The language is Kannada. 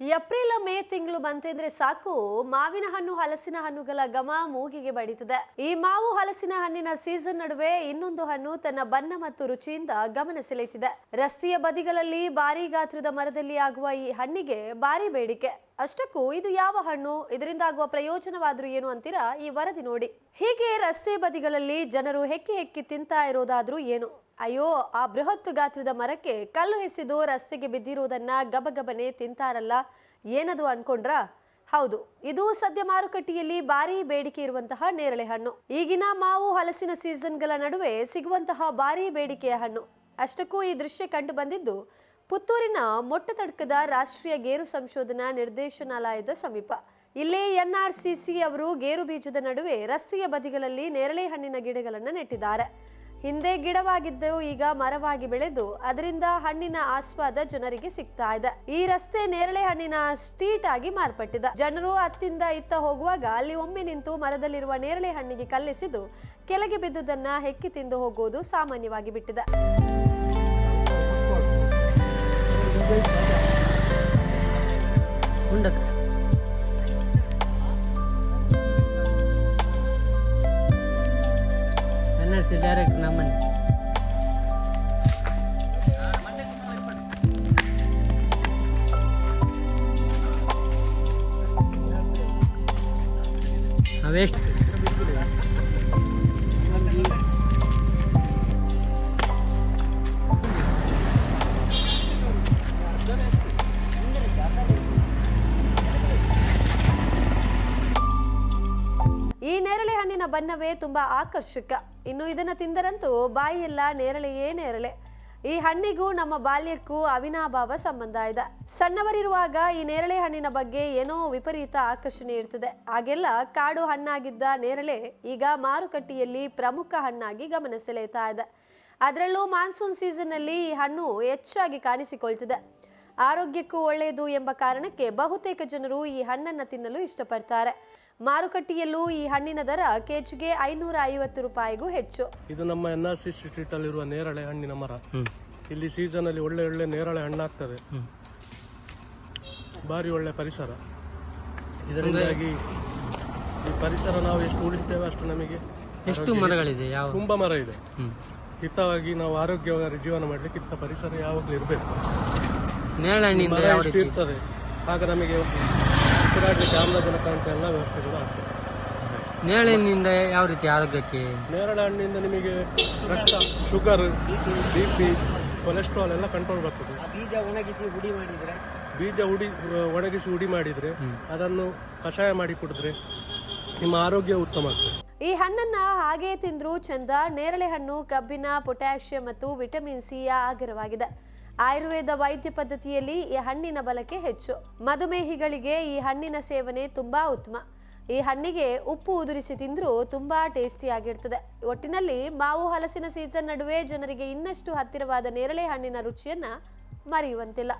ಏಪ್ರಿಲ್ ಮೇ ತಿಂಗಳು ಬಂತೆಂದ್ರೆ ಸಾಕು. ಮಾವಿನ ಹಣ್ಣು, ಹಲಸಿನ ಹಣ್ಣುಗಳ ಘಮ ಮೂಗಿಗೆ ಬಡಿತದೆ. ಈ ಮಾವು, ಹಲಸಿನ ಹಣ್ಣಿನ ಸೀಸನ್ ನಡುವೆ ಇನ್ನೊಂದು ಹಣ್ಣು ತನ್ನ ಬಣ್ಣ ಮತ್ತು ರುಚಿಯಿಂದ ಗಮನ ಸೆಳೆಯುತ್ತಿದೆ ರಸ್ತೆಯ ಬದಿಗಳಲ್ಲಿ ಭಾರಿ ಗಾತ್ರದ ಮರದಲ್ಲಿ ಆಗುವ ಈ ಹಣ್ಣಿಗೆ ಭಾರಿ ಬೇಡಿಕೆ. ಅಷ್ಟಕ್ಕೂ ಇದು ಯಾವ ಹಣ್ಣು? ಇದರಿಂದ ಆಗುವ ಪ್ರಯೋಜನವಾದರೂ ಏನು ಅಂತೀರಾ? ಈ ವರದಿ ನೋಡಿ. ಹೀಗೆ ರಸ್ತೆ ಬದಿಗಳಲ್ಲಿ ಜನರು ಹೆಕ್ಕಿ ಹೆಕ್ಕಿ ತಿಂತಾ ಇರೋದಾದ್ರೂ ಏನು? ಅಯ್ಯೋ, ಆ ಬೃಹತ್ ಗಾತ್ರದ ಮರಕ್ಕೆ ಕಲ್ಲು ಎಸೆದು ರಸ್ತೆಗೆ ಬಿದ್ದಿರುವುದನ್ನ ಗಬಗಬನೆ ತಿಂತಾರಲ್ಲ, ಏನದು ಅನ್ಕೊಂಡ್ರಾ? ಹೌದು, ಇದು ಸದ್ಯ ಮಾರುಕಟ್ಟೆಯಲ್ಲಿ ಭಾರಿ ಬೇಡಿಕೆ ಇರುವಂತಹ ನೇರಳೆ ಹಣ್ಣು. ಈಗಿನ ಮಾವು ಹಲಸಿನ ಸೀಸನ್ಗಳ ನಡುವೆ ಸಿಗುವಂತಹ ಭಾರಿ ಬೇಡಿಕೆಯ ಹಣ್ಣು. ಅಷ್ಟಕ್ಕೂ ಈ ದೃಶ್ಯ ಕಂಡು ಬಂದಿದ್ದು ಪುತ್ತೂರಿನ ಮೊಟ್ಟತಡ್ಕದ ರಾಷ್ಟ್ರೀಯ ಗೇರು ಸಂಶೋಧನಾ ನಿರ್ದೇಶನಾಲಯದ ಸಮೀಪ. ಇಲ್ಲಿ ಎನ್ಆರ್ಸಿಸಿ ಅವರು ಗೇರು ಬೀಜದ ನಡುವೆ ರಸ್ತೆಯ ಬದಿಗಳಲ್ಲಿ ನೇರಳೆ ಹಣ್ಣಿನ ಗಿಡಗಳನ್ನು ನೆಟ್ಟಿದ್ದಾರೆ. ಹಿಂದೆ ಗಿಡವಾಗಿದ್ದು ಈಗ ಮರವಾಗಿ ಬೆಳೆದು ಅದರಿಂದ ಹಣ್ಣಿನ ಆಸ್ವಾದ ಜನರಿಗೆ ಸಿಗ್ತಾ ಇದೆ. ಈ ರಸ್ತೆ ನೇರಳೆ ಹಣ್ಣಿನ ಸ್ಟ್ರೀಟ್ ಆಗಿ ಮಾರ್ಪಟ್ಟಿದೆ. ಜನರು ಅತ್ತಿಂದ ಇತ್ತ ಹೋಗುವಾಗ ಅಲ್ಲಿ ಒಮ್ಮೆ ನಿಂತು ಮರದಲ್ಲಿರುವ ನೇರಳೆ ಹಣ್ಣಿಗೆ ಕಲ್ಲೆಸೆದು ಕೆಳಗೆ ಬಿದ್ದುದನ್ನ ಹೆಕ್ಕಿ ತಿಂದು ಹೋಗುವುದು ಸಾಮಾನ್ಯವಾಗಿ ಬಿಟ್ಟಿದೆ. છે ડાયરેક્ટ નામન વેસ્ટ ಹಣ್ಣಿನ ಬಣ್ಣವೇ ತುಂಬಾ ಆಕರ್ಷಕ. ಇನ್ನು ಇದನ್ನ ತಿಂದರಂತೂ ಬಾಯಿಯೆಲ್ಲ ನೇರಳೆಯೇ ನೇರಳೆ. ಈ ಹಣ್ಣಿಗೂ ನಮ್ಮ ಬಾಲ್ಯಕ್ಕೂ ಅವಿನಾಭಾವ ಸಂಬಂಧ ಇದೆ. ಸಣ್ಣವರಿರುವಾಗ ಈ ನೇರಳೆ ಹಣ್ಣಿನ ಬಗ್ಗೆ ಏನೋ ವಿಪರೀತ ಆಕರ್ಷಣೆ ಇರ್ತದೆ. ಆಗೆಲ್ಲ ಕಾಡು ಹಣ್ಣಾಗಿದ್ದ ನೇರಳೆ ಈಗ ಮಾರುಕಟ್ಟೆಯಲ್ಲಿ ಪ್ರಮುಖ ಹಣ್ಣಾಗಿ ಗಮನ ಸೆಳೆಯುತ್ತಾ ಇದೆ. ಅದರಲ್ಲೂ ಮಾನ್ಸೂನ್ ಸೀಸನ್ ಸೀಸನ್ನಲ್ಲಿ ಈ ಹಣ್ಣು ಹೆಚ್ಚಾಗಿ ಕಾಣಿಸಿಕೊಳ್ತಿದೆ. ಆರೋಗ್ಯಕ್ಕೂ ಒಳ್ಳೆಯದು ಎಂಬ ಕಾರಣಕ್ಕೆ ಬಹುತೇಕ ಜನರು ಈ ಹಣ್ಣನ್ನು ತಿನ್ನಲು ಇಷ್ಟಪಡ್ತಾರೆ. ಮಾರುಕಟ್ಟೆಯಲ್ಲೂ ಈ ಹಣ್ಣಿನ ದರ ಕೆಜಿಗೆ ಐನೂರ ಐವತ್ತು ರೂಪಾಯಿಗೂ ಹೆಚ್ಚು. ಇದು ನಮ್ಮ ಎನ್ ಆರ್ ಸಿ ಸ್ಟ್ರೀಟ್ ಅಲ್ಲಿರುವ ನೇರಳೆ ಹಣ್ಣಿನ ಮರ. ಇಲ್ಲಿ ಸೀಸನ್ ಅಲ್ಲಿ ಒಳ್ಳೆ ಒಳ್ಳೆ ನೇರಳೆ ಹಣ್ಣಾಗ್ತದೆ. ಭಾರಿ ಒಳ್ಳೆ ಪರಿಸರ. ಇದರಿಂದಾಗಿ ಈ ಪರಿಸರ ನಾವು ಎಷ್ಟು ಉಳಿಸ್ತೇವೆ ಅಷ್ಟು ನಮಗೆ ಎಷ್ಟು ಮರಗಳಿದೆ? ತುಂಬಾ ಮರ ಇದೆ. ಹಿತವಾಗಿ ನಾವು ಆರೋಗ್ಯವಾಗಿ ಜೀವನ ಮಾಡ್ಲಿಕ್ಕೆ ಇಂಥ ಪರಿಸರ ಯಾವಾಗಲೂ ಇರಬೇಕು. ನೇರಳೆ ಮರ ಎಷ್ಟು ಇರ್ತದೆ? ಆಗ ನಮಗೆ ಉಸಿರಾಡಲಿಕ್ಕೆ ಆಮ್ಲಜನಕ ಅಂತ ಎಲ್ಲ ವ್ಯವಸ್ಥೆಗಳು ಆಗ್ತದೆ. ನೇರಳೆ ಹಣ್ಣಿಂದ ಯಾವ ರೀತಿ ಆರೋಗ್ಯಕ್ಕೆ? ನೇರಳೆ ಹಣ್ಣಿಂದ ನಿಮಗೆ ರಕ್ತ ಶುಗರ್ ಬಿ ಪಿ ಕೊಲೆಸ್ಟ್ರಾಲ್ ಎಲ್ಲ ಕಂಟ್ರೋಲ್ ಬರ್ತದೆ. ಬೀಜ ಒಣಗಿಸಿ ಹುಡಿ ಮಾಡಿದ್ರೆ? ಬೀಜ ಹುಡಿ ಒಣಗಿಸಿ ಹುಡಿ ಮಾಡಿದ್ರೆ ಅದನ್ನು ಕಷಾಯ ಮಾಡಿ ಕುಡಿದ್ರೆ ನಿಮ್ಮ ಆರೋಗ್ಯ ಉತ್ತಮ ಆಗ್ತದೆ. ಈ ಹಣ್ಣನ್ನ ಹಾಗೆ ತಿಂದ್ರೂ ಚಂದ ನೇರಳೆ ಹಣ್ಣು ಕಬ್ಬಿನ ಪೊಟ್ಯಾಷಿಯಂ ಮತ್ತು ವಿಟಮಿನ್ ಸಿ ಆಗರವಾಗಿದೆ. ಆಯುರ್ವೇದ ವೈದ್ಯ ಪದ್ಧತಿಯಲ್ಲಿ ಈ ಹಣ್ಣಿನ ಬಳಕೆ ಹೆಚ್ಚು. ಮಧುಮೇಹಿಗಳಿಗೆ ಈ ಹಣ್ಣಿನ ಸೇವನೆ ತುಂಬಾ ಉತ್ತಮ. ಈ ಹಣ್ಣಿಗೆ ಉಪ್ಪು ಉದುರಿಸಿ ತಿಂದರೂ ತುಂಬಾ ಟೇಸ್ಟಿಯಾಗಿರ್ತದೆ ಒಟ್ಟಿನಲ್ಲಿ ಮಾವು ಹಲಸಿನ ಸೀಸನ್ ನಡುವೆ ಜನರಿಗೆ ಇನ್ನಷ್ಟು ಹತ್ತಿರವಾದ ನೇರಳೆ ಹಣ್ಣಿನ ರುಚಿಯನ್ನ ಮರೆಯುವಂತಿಲ್ಲ.